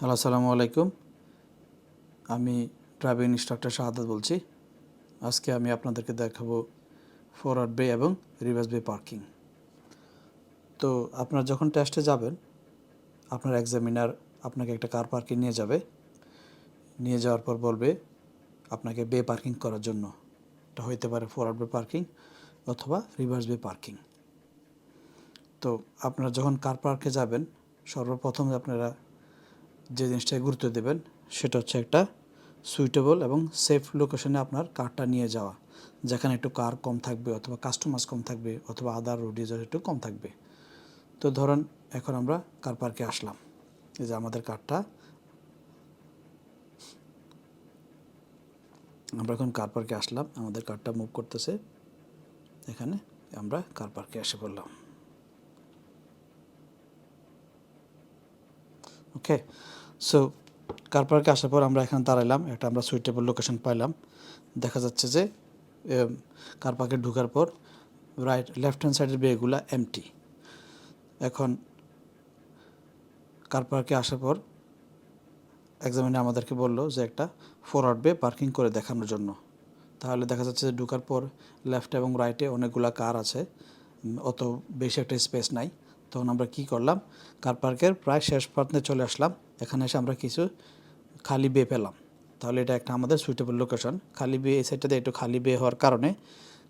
Hello, আসসালামু আলাইকুম। আমি ড্রাইভিং ইনস্ট্রাক্টর শাহাদাত বলছি। আজকে আমি আপনাদেরকে দেখাবো ফরওয়ার্ড বে এবং রিভার্স বে পার্কিং। তো আপনার যখন টেস্টে যাবেন, আপনার এক্সামিনার আপনাকে একটা কার পার্কিং নিয়ে যাবে। নিয়ে যাওয়ার পর বলবে আপনাকে বে পার্কিং করার জন্য। এটা হইতে পারে ফরওয়ার্ড বে পার্কিং অথবা রিভার্স বে পার্কিং। তো আপনারা যখন কার পার্কে যাবেন, সর্বপ্রথম আপনারা যে জিনিসটায় গুরুত্ব দেবেন, সেটা হচ্ছে একটা সুইটেবল এবং সেফ লোকেশনে আপনার কারটা নিয়ে যাওয়া, যেখানে একটু কার কম থাকবে অথবা কাস্টমার্স কম থাকবে অথবা আদার রোড ইউজার একটু কম থাকবে। তো ধরুন, এখন আমরা কার পার্কে আসলাম, এই যে আমাদের কারটা। আমরা এখন কার পার্কে আসলাম, আমাদের কারটা মুভ করতেছে, এখানে আমরা কার পার্কে এসে পড়লাম। ওকে সো কার পার্কে আসার পর আমরা এখানে দাঁড়াইলাম। একটা আমরা সুইটেবল লোকেশন পাইলাম। দেখা যাচ্ছে যে কার পার্কে ঢুকার পর রাইট লেফট হ্যান্ড সাইডের বেগুলা এমটি এখন কার পার্কে আসার পর এক্সামিনার আমাদেরকে বলল যে, একটা ফরওয়ার্ড বে পার্কিং করে দেখানোর জন্য। তাহলে দেখা যাচ্ছে যে, ঢুকার পর লেফট এবং রাইটে অনেকগুলা কার আছে। অত বেশি একটা স্পেস নাই। তখন আমরা কি করলাম? কার পার্কের প্রায় শেষ প্রান্তে চলে আসলাম। এখানে এসে আমরা কিছু খালি বে পেলাম তাহলে এটা একটা আমাদের সুইটেবল লোকেশন খালি বে এই সাইডটাতে একটু খালি বে হওয়ার কারণে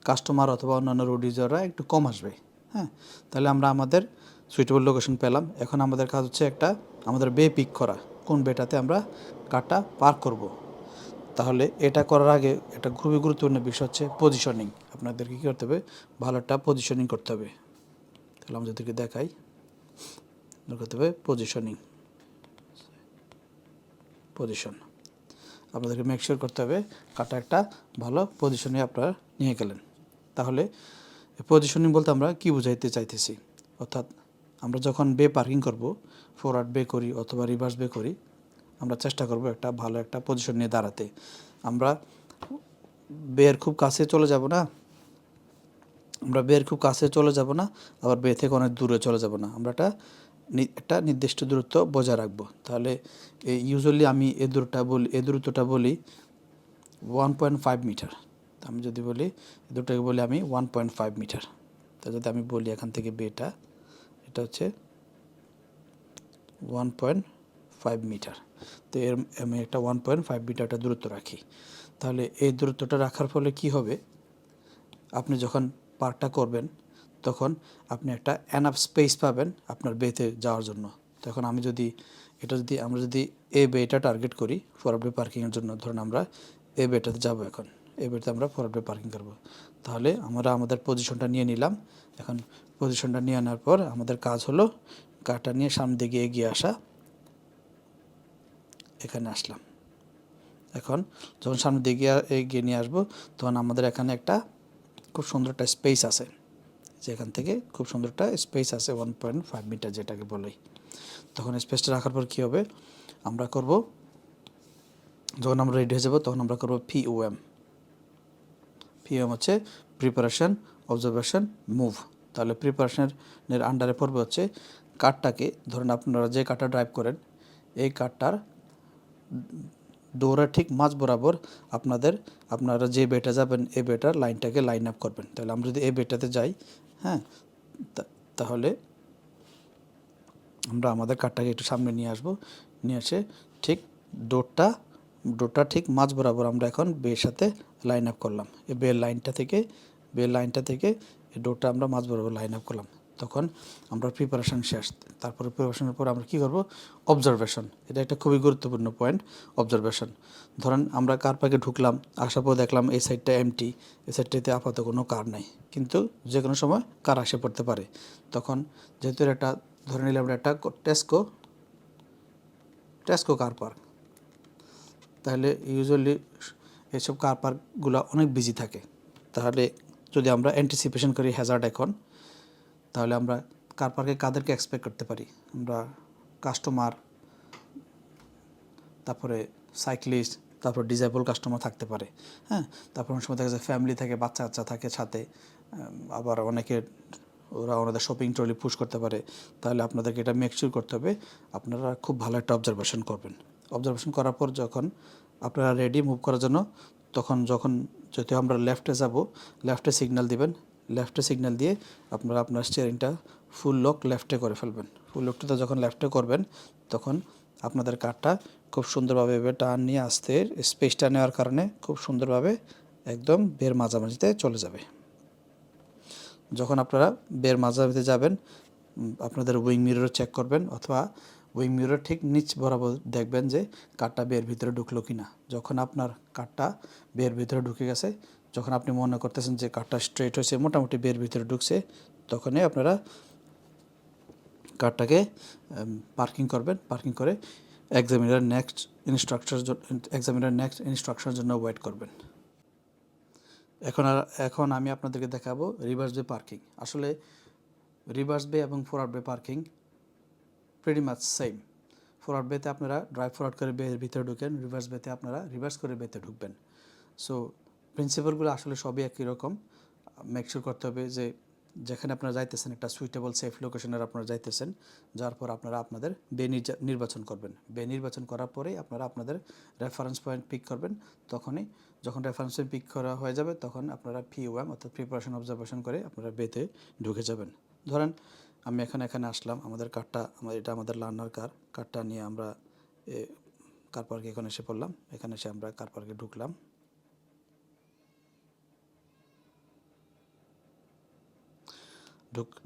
কাস্টমার অথবা অন্যান্য রোড ইউজাররা একটু কম আসবে হ্যাঁ? তাহলে আমরা আমাদের সুইটেবল লোকেশন পেলাম। এখন আমাদের কাজ হচ্ছে একটা আমাদের বে পিক করা, কোন বেটাতে আমরা কারটা পার্ক করব। তাহলে এটা করার আগে একটা খুবই গুরুত্বপূর্ণ বিষয় হচ্ছে পজিশনিং আপনাদেরকে কী করতে হবে? ভালো একটা পজিশনিং করতে হবে। তাহলে আমাদেরকে দেখাই। করতে হবে পজিশনিং পজিশন আপনাদেরকে মেকশিওর করতে হবে কাটা একটা ভালো পজিশনে আপনারা নিয়ে গেলেন। তাহলে পজিশনিং বলতে আমরা কি বুঝাইতে চাইতেছি? অর্থাৎ আমরা যখন বে পার্কিং করব ফরওয়ার্ড বে করি অথবা রিভার্স বে করি, আমরা চেষ্টা করব একটা ভালো একটা পজিশন নিয়ে দাঁড়াতে। আমরা বের খুব কাছে চলে যাব না, আমরা বের খুব কাছে চলে যাব না, আবার বে থেকে অনেক দূরে চলে যাব না। আমরা একটা একটা নির্দিষ্ট দূরত্ব বজায় রাখব। তাহলে ইউজুয়ালি আমি এ দূরটা বলি, এ দূরত্বটা বলি ওয়ান পয়েন্ট ফাইভ মিটার আমি যদি বলি, এ দূরটাকে বলি আমি ওয়ান পয়েন্ট ফাইভ মিটার তা যদি আমি বলি এখান থেকে বেটা এটা হচ্ছে ওয়ান পয়েন্ট ফাইভ মিটার তো এর, আমি একটা ওয়ান পয়েন্ট ফাইভ মিটারটা দূরত্ব রাখি। তাহলে এই দূরত্বটা রাখার ফলে কি হবে? আপনি যখন পার্কটা করবেন তখন আপনি একটা অ্যানাফ স্পেস পাবেন আপনার বেতে যাওয়ার জন্য। তখন আমি যদি, এটা যদি, আমরা যদি এ বেটা টার্গেট করি ফরওয়ার্ড পার্কিংয়ের জন্য, ধরুন আমরা এ বেটাতে যাব এখন। এ বেটাতে আমরা ফরওয়ার্ড পার্কিং করব। তাহলে আমরা আমাদের পজিশনটা নিয়ে নিলাম। এখন পজিশনটা নিয়ে আনার পর আমাদের কাজ হলো কারটা নিয়ে সামনে দিকে এগিয়ে আসা। এখানে আসলাম। এখন যখন সামনের দিকে এগিয়ে নিয়ে আসব, তখন আমাদের এখানে একটা খুব সুন্দর একটা স্পেস আছে। যেখান থেকে খুব সুন্দর একটা স্পেস আছে ওয়ান পয়েন্ট ফাইভ মিটার যেটাকে বলে। তখন স্পেসটা রাখার পর কী হবে? আমরা করব, যখন আমরা রেডি হয়ে যাব, তখন আমরা করব পিওএম পিওএম হচ্ছে প্রিপারেশন অবজারভেশন মুভ তাহলে প্রিপারেশনের আন্ডারে পড়বে হচ্ছে কারটাকে ধরুন আপনারা যে কারটা ড্রাইভ করেন, এই কারটার দৌড়ার ঠিক মাঝ বরাবর আপনাদের, আপনারা যে বেটা যাবেন, এই বেটার লাইনটাকে লাইন আপ করবেন। তাহলে আমরা যদি এই বেটাতে যাই হ্যাঁ তাহলে আমরা আমাদের কাঠটাকে একটু সামনে নিয়ে আসব। নিয়ে এসে ঠিক ডোরটা ডোরটা ঠিক মাঝ বরাবর আমরা এখন বের সাথে লাইন আপ করলাম। এই বের লাইনটা থেকে, বের লাইনটা থেকে ডোরটা আমরা মাঝ বরাবর লাইন আপ করলাম। তখন আমরা প্রিপারেশন শেষ। তারপরে প্রিপারেশনের পর আমরা কী করব? অবজারভেশন এটা একটা খুবই গুরুত্বপূর্ণ পয়েন্ট অবজারভেশন ধরেন আমরা কার পাকে ঢুকলাম, আসার পর দেখলাম এই সাইডটা এমটি এই সাইডটাতে আপাতত কোনো কার নাই। কিন্তু যে কোনো সময় কার আসে পড়তে পারে। তখন যেহেতু একটা, ধরে নিলাম একটা টেস্কো টেস্কো কার পার্ক তাহলে ইউজুয়ালি এইসব কার পার্কগুলো অনেক বিজি থাকে। তাহলে যদি আমরা অ্যান্টিসিপেশন করি হ্যাজার্ড এখন তাহলে আমরা কার পার্কে কাদেরকে এক্সপেক্ট করতে পারি? আমরা কাস্টমার তারপরে সাইক্লিস্ট তারপর ডিজেবল কাস্টমার থাকতে পারে। হ্যাঁ? তারপর অনেক সময় দেখা যায় ফ্যামিলি থাকে, বাচ্চা কাচ্চা থাকে সাথে আবার অনেকে, ওরা ওনাদের শপিং ট্রলি পুশ করতে পারে। তাহলে আপনাদেরকে এটা মেকশিওর করতে হবে, আপনারা খুব ভালো একটা অবজারভেশন করবেন। অবজারভেশন করার পর যখন আপনারা রেডি মুভ করার জন্য, তখন যখন যদি আমরা লেফটে যাব লেফটে সিগন্যাল দিবেন লেফটে সিগন্যাল দিয়ে আপনারা আপনার স্টিয়ারিংটা ফুল লক লেফটে করে ফেলবেন। ফুল লকটা যখন লেফটে করবেন, তখন আপনাদের কারটা খুব সুন্দরভাবে এভাবে টার্ন নিয়ে আসতে স্পেসটা নেওয়ার কারণে খুব সুন্দরভাবে একদম বের মাঝামাঝিতে চলে যাবে। যখন আপনারা বের মাঝামাঝিতে যাবেন আপনাদের উইং মিরর চেক করবেন, অথবা উইং মিরর ঠিক নিচ বরাবর দেখবেন যে কারটা বের ভিতরে ঢুকলো কি না যখন আপনার কারটা বের ভিতরে ঢুকে গেছে যখন আপনি মনে করতেছেন যে কারটা স্ট্রেট হয়েছে, মোটামুটি বের ভিতরে ঢুকছে, তখনই আপনারা কারটাকে পার্কিং করবেন পার্কিং করে examiner next instruction examiner next ইনস্ট্রাকশনের জন্য ওয়েট করবেন। এখন আর, এখন আমি আপনাদেরকে দেখাবো রিভার্স বে পার্কিং আসলে রিভার্স বে এবং forward bay parking pretty much same forward বেতে আপনারা ড্রাইভ ফরওয়ার্ড করে বের ভিতরে ঢুকেন রিভার্স বেতে আপনারা রিভার্স করে বেতে ঢুকবেন। সো প্রিন্সিপালগুলো আসলে সবই একই রকম। মেকশিওর করতে হবে যে যেখানে আপনারা যাইতেছেন একটা সুইটেবল সেফ লোকেশনের আপনারা যাইতেছেন, যার পর আপনারা আপনাদের বে নির্বাচন করবেন। বে নির্বাচন করার পরেই আপনারা আপনাদের রেফারেন্স পয়েন্ট পিক করবেন। তখনই যখন রেফারেন্স পয়েন্ট পিক করা হয়ে যাবে, তখন আপনারা ফি ওয়াম অর্থাৎ প্রিপারেশন অবজারভেশন করে আপনারা বেতে ঢুকে যাবেন। ধরেন আমি এখন এখানে আসলাম, আমাদের কারটা আমার এটা আমাদের লার্নার কার কারটা নিয়ে আমরা কার পার্কে এখানে এসে পড়লাম। এখানে এসে আমরা কার পার্কে ঢুকলাম।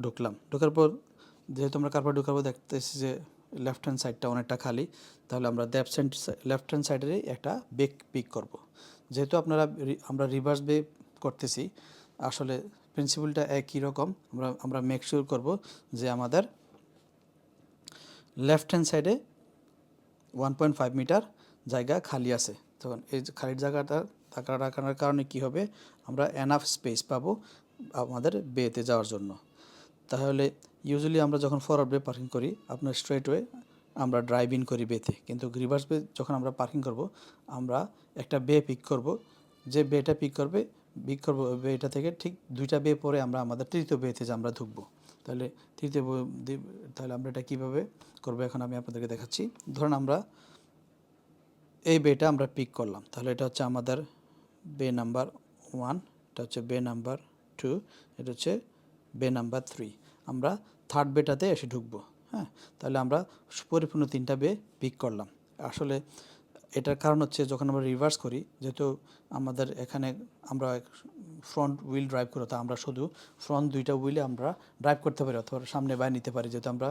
ঢুকলাম। ঢোকার পর যেহেতু আমরা কারপার ঢোকার পর দেখতেছি যে লেফট হ্যান্ড সাইডটা অনেকটা খালি, তাহলে আমরা লেফট হ্যান্ড লেফট হ্যান্ড সাইডেরই একটা বেক পিক করব। যেহেতু আপনারা আমরা রিভার্স বে করতেছি, আসলে প্রিন্সিপালটা একই রকম। আমরা আমরা মেক শিওর করব যে আমাদের লেফট হ্যান্ড সাইডে ওয়ান পয়েন্ট ফাইভ মিটার জায়গা খালি আছে। তখন এই খালির জায়গাটা থাকা, রাখার কারণে কি হবে? আমরা এনাফ স্পেস পাবো আমাদের বেতে যাওয়ার জন্য। তাহলে ইউজুয়ালি আমরা যখন ফরওয়ার্ড বে পার্কিং করি, আপনার স্ট্রেট ওয়ে আমরা ড্রাইভ ইন করি বেতে কিন্তু রিভার্স বে যখন আমরা পার্কিং করব, আমরা একটা বে পিক করব। যে বেটা পিক করবে পিক করব বেটা থেকে ঠিক দুইটা বে পরে আমরা আমাদের তৃতীয় বেতে যে আমরা ঢুকবো। তাহলে তৃতীয় তাহলে আমরা এটা কীভাবে করব এখন আমি আপনাদেরকে দেখাচ্ছি। ধরুন আমরা এই বেটা আমরা পিক করলাম। তাহলে এটা হচ্ছে আমাদের বে নাম্বার ওয়ান এটা হচ্ছে বে নাম্বার টু এটা হচ্ছে বে নাম্বার থ্রি আমরা থার্ড বেটাতে এসে ঢুকবো হ্যাঁ? তাহলে আমরা পরিপূর্ণ তিনটা বে পিক করলাম। আসলে এটার কারণ হচ্ছে যখন আমরা রিভার্স করি, যেহেতু আমাদের এখানে আমরা ফ্রন্ট হুইল ড্রাইভ করি, তো আমরা শুধু ফ্রন্ট দুইটা হুইলে আমরা ড্রাইভ করতে পারি, অথবা সামনে বাইরে নিতে পারি। যেহেতু আমরা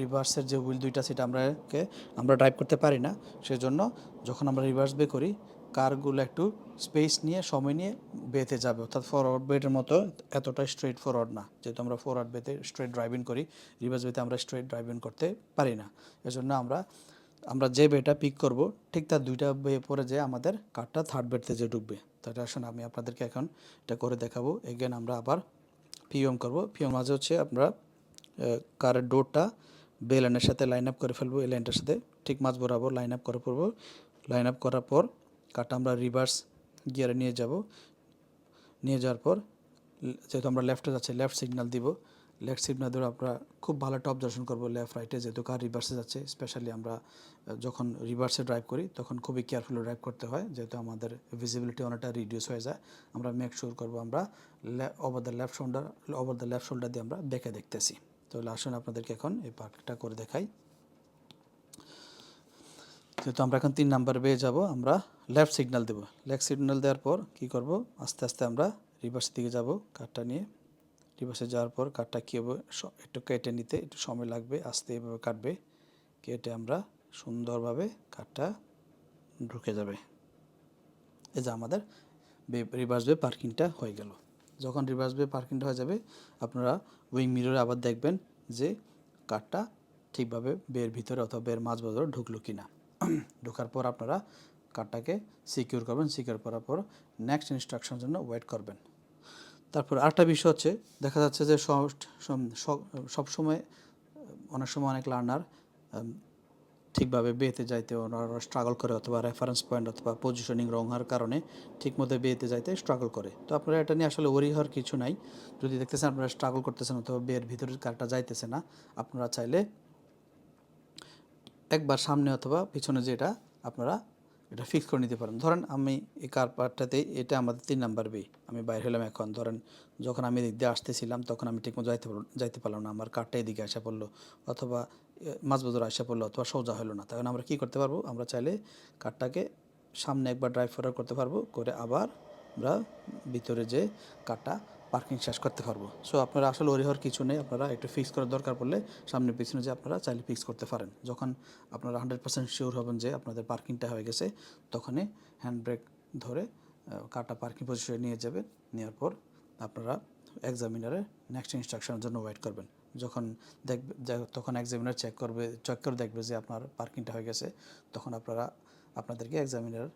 রিভার্সের যে হুইল দুইটা, সেটা আমরা কে, আমরা ড্রাইভ করতে পারি না। সেজন্য যখন আমরা রিভার্স বে করি কারগুলো একটু স্পেস নিয়ে, সময় নিয়ে বেতে যাবে। অর্থাৎ ফরওয়ার্ড বেটের মতো এতটা স্ট্রেট ফরওয়ার্ড না, যেহেতু আমরা ফরওয়ার্ড বেতে স্ট্রেট ড্রাইভিং করি রিভার্স বেতে আমরা স্ট্রেট ড্রাইভিং করতে পারি না। এজন্য আমরা আমরা যে বেটা পিক করব, ঠিক তার দুইটা বে পরে যে আমাদের কারটা থার্ড বেডতে যে ঢুকবে। তাহলে আসুন আমি আপনাদেরকে এখন এটা করে দেখাবো। এগেন আমরা আবার পিএম করব। পিএম মাঝে হচ্ছে আমরা কারের ডোরটা বে লাইনের সাথে লাইন আপ করে ফেলব, এই লাইনটার সাথে। ঠিক মাঝ বরাবর লাইন আপ করে পড়ব লাইন আপ করার পর কারটা আমরা রিভার্স গিয়ারে নিয়ে যাব। নিয়ে যাওয়ার পর, যেহেতু আমরা লেফটে যাচ্ছি লেফট সিগন্যাল দিব। লেফট সিগন্যাল ধরে আমরা খুব ভালো একটা অবজারভেশন করব লেফট রাইটে যেহেতু কার রিভার্সে যাচ্ছে স্পেশালি আমরা যখন রিভার্সে ড্রাইভ করি, তখন খুবই কেয়ারফুলি ড্রাইভ করতে হয়। যেহেতু আমাদের ভিজিবিলিটি অনেকটা রিডিউস হয়ে যায়, আমরা মেক শিওর করব আমরা over the left shoulder over the left shoulder দিয়ে আমরা বেঁকে দেখতেছি। তাহলে আসুন আপনাদেরকে এখন এই পার্কটা করে দেখাই। যেহেতু আমরা এখন তিন নাম্বার পেয়ে যাব, আমরা লেফট সিগন্যাল দেবো। লেফট সিগন্যাল দেওয়ার পর কি করব? আস্তে আস্তে আমরা রিভার্স দিকে যাব কারটা নিয়ে। রিভার্সে যাওয়ার পর কারটা কী হবে? একটু কেটে নিতে একটু সময় লাগবে, আস্তে এভাবে কাটবে। কেটে আমরা সুন্দরভাবে কারটা ঢুকে যাবে। এই যে আমাদের রিভার্স বে পার্কিংটা হয়ে গেল। যখন রিভার্স বে পার্কিংটা হয়ে যাবে, আপনারা উইং মিররে আবার দেখবেন যে কারটা ঠিকভাবে বের ভিতরে অথবা বের মাঝ বদলে ঢুকলো কি না ঢোকার পর আপনারা কারটাকে সিকিউর করবেন সিকিউর করার পর নেক্সট ইনস্ট্রাকশনের জন্য ওয়েট করবেন। তারপর আরেকটা বিষয় হচ্ছে, দেখা যাচ্ছে যে সব সব সময়, অনেক সময় অনেক লার্নার ঠিকভাবে বেতে যাইতে, ওনারা স্ট্রাগল করে অথবা রেফারেন্স পয়েন্ট অথবা পজিশনিং রং হওয়ার কারণে ঠিকমতো বেতে যাইতে স্ট্রাগল করে। তো আপনারা এটা নিয়ে আসলে ওরি হওয়ার কিছু নাই। যদি দেখতেছেন আপনারা স্ট্রাগল করতেছেন অথবা বের ভিতরের কারটা যাইতেছে না, আপনারা চাইলে একবার সামনে অথবা পিছনে যেটা আপনারা এটা ফিক্স করে নিতে পারেন। ধরেন আমি এই কার পার্টটাতে এটা আমাদের তিন নাম্বার বে আমি বাইরে হলাম এখন। ধরেন যখন আমি এদিক দিয়ে আসতেছিলাম, তখন আমি ঠিকমতো যাইতে যাইতে পারলাম না। আমার কারটা এদিকে আসা পড়ল, অথবা মাঝবদর আসা পড়ল অথবা সোজা হলো না। তখন আমরা কী করতে পারব? আমরা চাইলে কারটাকে সামনে একবার ড্রাইভ ফরওয়ার্ড করতে পারব, করে আবার আমরা ভিতরে যে কারটা পার্কিং শেষ করতে পারব। সো আপনারা আসলে ওরি হওয়ার কিছু নেই। আপনারা একটু ফিক্স করার দরকার পড়লে সামনে পিছনে যে আপনারা চাইলে ফিক্স করতে পারেন। যখন আপনারা হান্ড্রেড পার্সেন্ট শিওর হবেন যে আপনাদের পার্কিংটা হয়ে গেছে, তখনই হ্যান্ড ব্রেক ধরে কারটা পার্কিং পজিশনে নিয়ে যাবেন নেওয়ার পর আপনারা এক্সামিনারে নেক্সট ইনস্ট্রাকশনের জন্য ওয়েট করবেন। যখন দেখবে তখন এক্সামিনার চেক করবে চেক করে দেখবে যে আপনার পার্কিংটা হয়ে গেছে, তখন আপনারা, আপনাদেরকে এক্সামিনার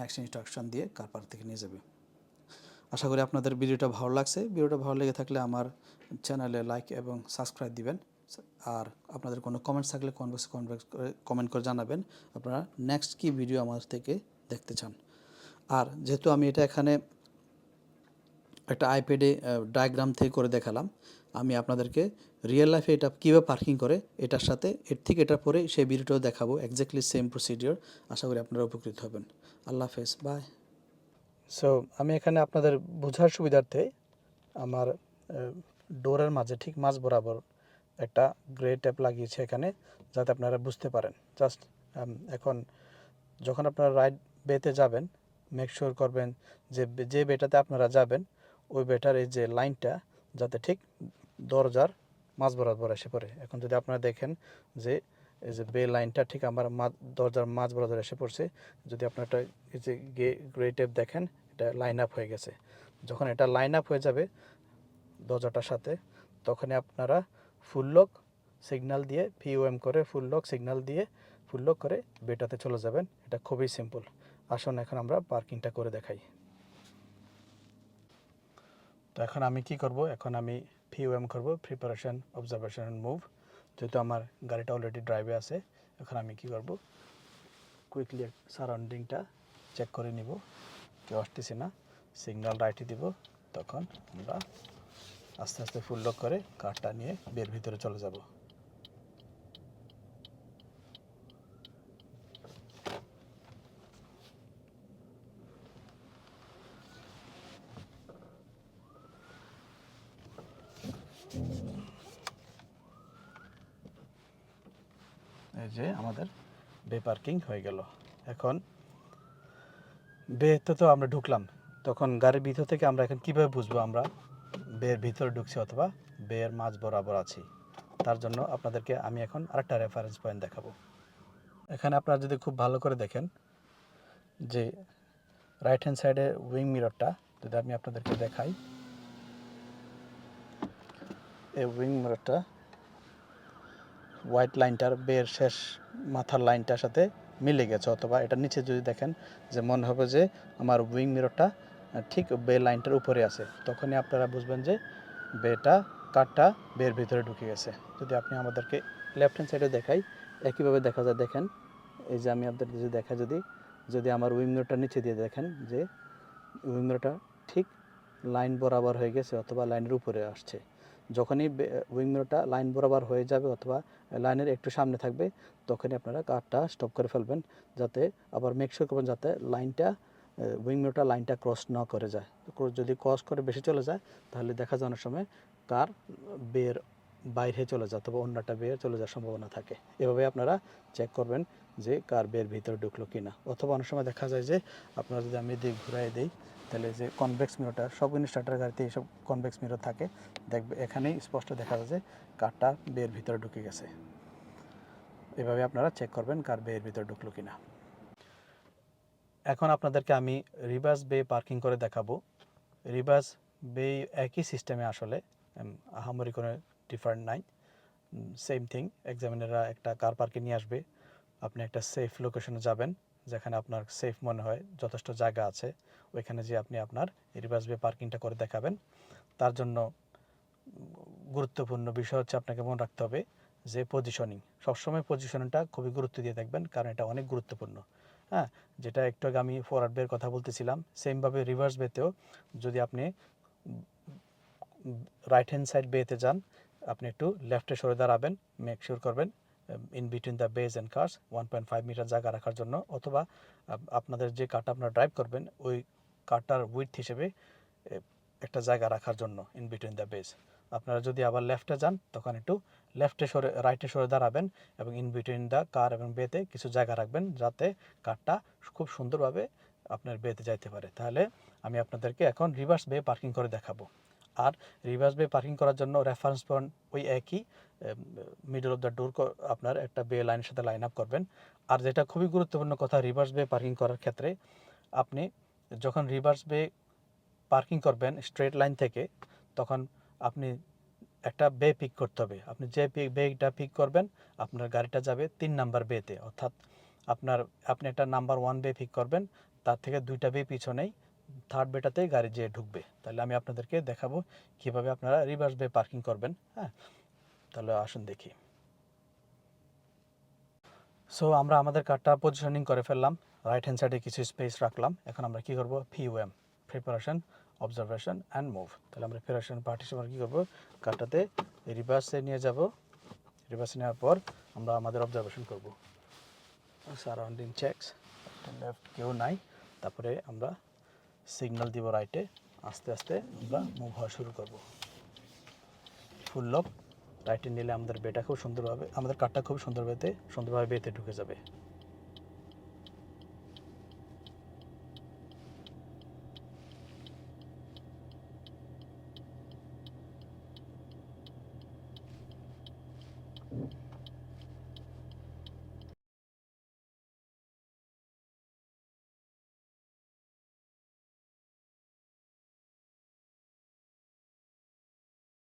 নেক্সট ইনস্ট্রাকশন দিয়ে কার পার্ক থেকে নিয়ে যাবে। আশা করি আপনাদের ভিডিওটা ভালো লাগছে। ভিডিওটা ভালো লেগে থাকলে আমার চ্যানেলে লাইক এবং সাবস্ক্রাইব দিবেন। আর আপনাদের কোনো কমেন্টস থাকলে কমেন্ট কমেন্ট করে কমেন্ট করে জানাবেন। আপনারা নেক্সট কি ভিডিও আমার থেকে দেখতে চান? আর যেহেতু আমি এটা এখানে একটা আইপ্যাডে ডায়াগ্রাম থেকে করে দেখালাম, আমি আপনাদেরকে রিয়েল লাইফে এটা কীভাবে পার্কিং করে, এটার সাথে এর থেকে এটার পরে সেই ভিডিওটাও দেখাবো। এক্স্যাক্টলি সেম প্রসিডিওর আশা করি আপনারা উপকৃত হবেন। আল্লাহ হাফেজ। বাই সো আমি এখানে আপনাদের বোঝার সুবিধার্থে আমার ডোরের মাঝে ঠিক মাঝ বরাবর একটা গ্রে ট্যাপ লাগিয়েছি এখানে, যাতে আপনারা বুঝতে পারেন। জাস্ট এখন যখন আপনারা রাইড বেতে যাবেন মেক শিওর করবেন যে যে বেটাতে আপনারা যাবেন, ওই বেটার এই যে লাইনটা যাতে ঠিক দরজার মাঝ বরাবর এসে পড়ে। এখন যদি আপনারা দেখেন যে এই যে বে লাইনটা ঠিক আমার দরজার মাঝ বরাবর এসে পড়ছে, যদি আপনার একটা এই যে গ্রে টেপ দেখেন, এটা লাইন আপ হয়ে গেছে। যখন এটা লাইন আপ হয়ে যাবে দরজাটার সাথে, তখনই আপনারা ফুল লক সিগনাল দিয়ে পিওএম করে ফুল লক সিগনাল দিয়ে ফুল লক করে বেটাতে চলে যাবেন। এটা খুবই সিম্পল আসুন এখন আমরা পার্কিংটা করে দেখাই। তো এখন আমি কি করব? এখন আমি পিওএম করব প্রিপারেশন অবজারভেশন অ্যান্ড মুভ যেহেতু আমার গাড়িটা অলরেডি ড্রাইভে আছে, এখন আমি কি করব? কুইকলি সারাউন্ডিংটা চেক করে নিব, কেউ আসতেছি না সিগন্যাল রাইটে দিব, তখন আমরা আস্তে আস্তে ফুল লক করে কারটা নিয়ে বের ভিতরে চলে যাব। এই যে আমাদের বে পার্কিং হয়ে গেল। এখন বেতে তো আমরা ঢুকলাম। তখন গাড়ির ভিতর থেকে আমরা এখন কীভাবে বুঝব আমরা? বের ভিতরে ঢুকছি অথবা বের মাঝ বরাবর আছি। তার জন্য আপনাদেরকে আমি এখন আরেকটা রেফারেন্স পয়েন্ট দেখাবো। এখানে আপনারা যদি খুব ভালো করে দেখেন যে রাইট হ্যান্ড সাইডে উইং মিররটা যদি আমি আপনাদেরকে দেখাই। এই উইং মিররটা হোয়াইট লাইনটার বের শেষ মাথার লাইনটার সাথে মিলে গেছে, অথবা এটা নিচে যদি দেখেন যে মনে হবে যে আমার উইং মিররটা ঠিক বে লাইনটার উপরে আছে, তখনই আপনারা বুঝবেন যে বেটা কাঠটা বের ভিতরে ঢুকে গেছে। যদি আপনি আমাদেরকে লেফট হ্যান্ড সাইডে দেখাই, একইভাবে দেখা যায়, দেখেন, এই যে আমি আপনাদের যদি দেখা যদি যদি আমার উইং মিররটা নিচে দিয়ে দেখেন যে উইং মিররটা ঠিক লাইন বরাবর হয়ে গেছে, অথবা লাইনের উপরে আসছে। যখনই উইং মিররটা লাইন বরাবর হয়ে যাবে অথবা লাইনের একটু সামনে থাকবে, তখনই আপনারা কারটা স্টপ করে ফেলবেন, যাতে আবার মেক শিওর করবেন যাতে লাইনটা উইং মিররটা লাইনটা ক্রস না করে যায়। যদি ক্রস করে বেশি চলে যায়, তাহলে দেখা যায় অনেক সময় কার বের বাইরে চলে যায়, অথবা অন্যটা বের চলে যাওয়ার সম্ভাবনা থাকে। এভাবে আপনারা চেক করবেন যে কার বের ভিতরে ঢুকলো কিনা। অথবা অনেক সময় দেখা যায় যে, আপনারা যদি আমি দিক ঘুরাই দিই তাহলে যে কনভেক্স মিররটা সব ইনস্টার্টার গাড়িতে এইসব কনভেক্স মিরর থাকে। দেখবে এখানেই স্পষ্ট দেখা যায় যে কারটা বের ভিতরে ঢুকে গেছে। এভাবে আপনারা চেক করবেন কার বের ভিতরে ঢুকলো কিনা। এখন আপনাদেরকে আমি রিভার্স বে পার্কিং করে দেখাবো। রিভার্স বে একই সিস্টেমে আসলে আহামরি কোনো ডিফারেন্ট নাই। সেম থিং এক্সামিনাররা একটা কার পার্কে নিয়ে আসবে। আপনি একটা সেফ লোকেশনে যাবেন। যেখানে আপনার সেফ মনে হয়, যথেষ্ট জায়গা আছে, ওইখানে যে আপনি আপনার রিভার্স বে পার্কিংটা করে দেখাবেন। তার জন্য গুরুত্বপূর্ণ বিষয় হচ্ছে আপনাকে মনে রাখতে হবে যে পজিশনিং সবসময় পজিশনটা খুবই গুরুত্ব দিয়ে দেখবেন, কারণ এটা অনেক গুরুত্বপূর্ণ। হ্যাঁ যেটা একটু আগে আমি ফরওয়ার্ড বের কথা বলতেছিলাম সেমভাবে রিভার্স বেতেও যদি আপনি রাইট হ্যান্ড সাইড বেতে যান, আপনি একটু লেফটে সরে দাঁড়াবেন মেক শিওর করবেন in between the bays and cars one point five meter জায়গা রাখার জন্য, অথবা আপনাদের যে কারটা আপনারা ড্রাইভ করবেন, ওই কারটার উইথ হিসেবে একটা জায়গা রাখার জন্য ইন বিটুইন দ্য বেজ আপনারা যদি আবার লেফটে যান, তখন একটু লেফটে সরে রাইটে সরে দাঁড়াবেন এবং ইন বিটুইন দ্য কার এবং বেতে কিছু জায়গা রাখবেন, যাতে কারটা খুব সুন্দরভাবে আপনার বেতে যাইতে পারে। তাহলে, আমি আপনাদেরকে এখন রিভার্স বে পার্কিং করে দেখাবো। আর রিভার্স বে পার্কিং করার জন্য রেফারেন্স পয়েন্ট ওই একই মিডল অফ দ্য ডোর আপনার একটা বে লাইনের সাথে লাইন আপ করবেন। আর যেটা খুবই গুরুত্বপূর্ণ কথা রিভার্স বে পার্কিং করার ক্ষেত্রে আপনি যখন রিভার্স বে পার্কিং করবেন স্ট্রেট লাইন থেকে, তখন আপনি একটা বে পিক করতে হবে। আপনি যে বেটা পিক করবেন, আপনার গাড়িটা যাবে তিন নাম্বার বেতে অর্থাৎ আপনার, আপনি একটা নাম্বার ওয়ান বে পিক করবেন, তার থেকে দুইটা বে পিছনেই থার্ড বেটাতে গাড়ি যেয়ে ঢুকবে। তাহলে আমি আপনাদেরকে দেখাবো কীভাবে আপনারা রিভার্স বে পার্কিং করবেন হ্যাঁ? তাহলে আসুন দেখি। সো আমরা আমাদের কারটা পজিশনিং করে ফেললাম রাইট হ্যান্ড সাইডে কিছু স্পেস রাখলাম। এখন আমরা কি করব? POM preparation observation and move তাহলে আমরা প্রিপারেশন পার্ট হিসেবে কী করব? কারটাতে রিভার্সে নিয়ে যাব। রিভার্সে নেওয়ার পর আমরা আমাদের অবজারভেশন করব। সারাউন্ডিং চেকস লেফট কেউ নাই। তারপরে আমরা সিগন্যাল দিব রাইটে আস্তে আস্তে আমরা মুভ হওয়া শুরু করব। ফুল লক রাইটে নিলে আমাদের বেটা খুব সুন্দরভাবে, আমাদের কাঠটা খুব সুন্দরভাবে সুন্দরভাবে বেতে ঢুকে যাবে।